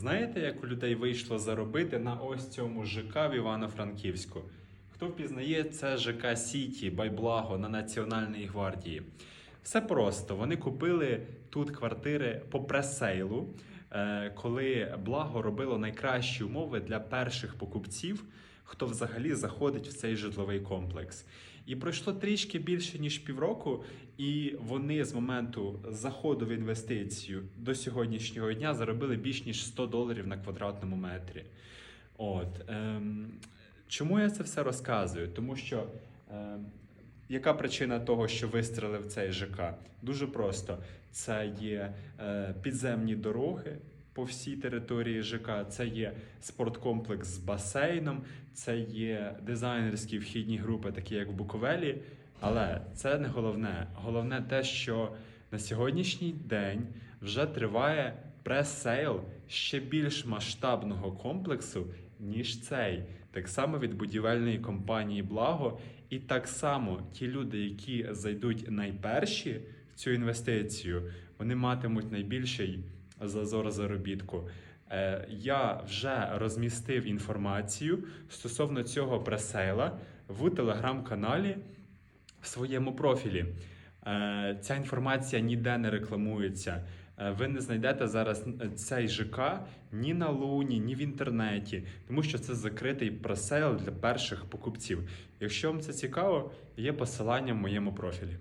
Знаєте, як у людей вийшло заробити на ось цьому ЖК в Івано-Франківську? Хто впізнає це ЖК Сіті Байблаго на Національній гвардії? Все просто. Вони купили тут квартири по пресейлу, коли благо робило найкращі умови для перших покупців, хто взагалі заходить в цей житловий комплекс. І пройшло трішки більше ніж півроку, і вони з моменту заходу в інвестицію до сьогоднішнього дня заробили більш ніж 100 доларів на квадратному метрі. От ем, чому я це все розказую? Тому що ем, яка причина того, що вистрелив цей ЖК? Дуже просто: це є е, підземні дороги. По всій території ЖК це є спорткомплекс з басейном, це є дизайнерські вхідні групи, такі як в Буковелі. Але це не головне. Головне те, що на сьогоднішній день вже триває прес-сейл ще більш масштабного комплексу, ніж цей. Так само від будівельної компанії Благо. І так само ті люди, які зайдуть найперші в цю інвестицію, вони матимуть найбільший зазор заробітку. Е, Я вже розмістив інформацію стосовно цього пресейла в телеграм-каналі в своєму профілі. Е, Ця інформація ніде не рекламується. Е, Ви не знайдете зараз цей ЖК ні на Луні, ні в інтернеті, тому що це закритий пресейл для перших покупців. Якщо вам це цікаво, є посилання в моєму профілі.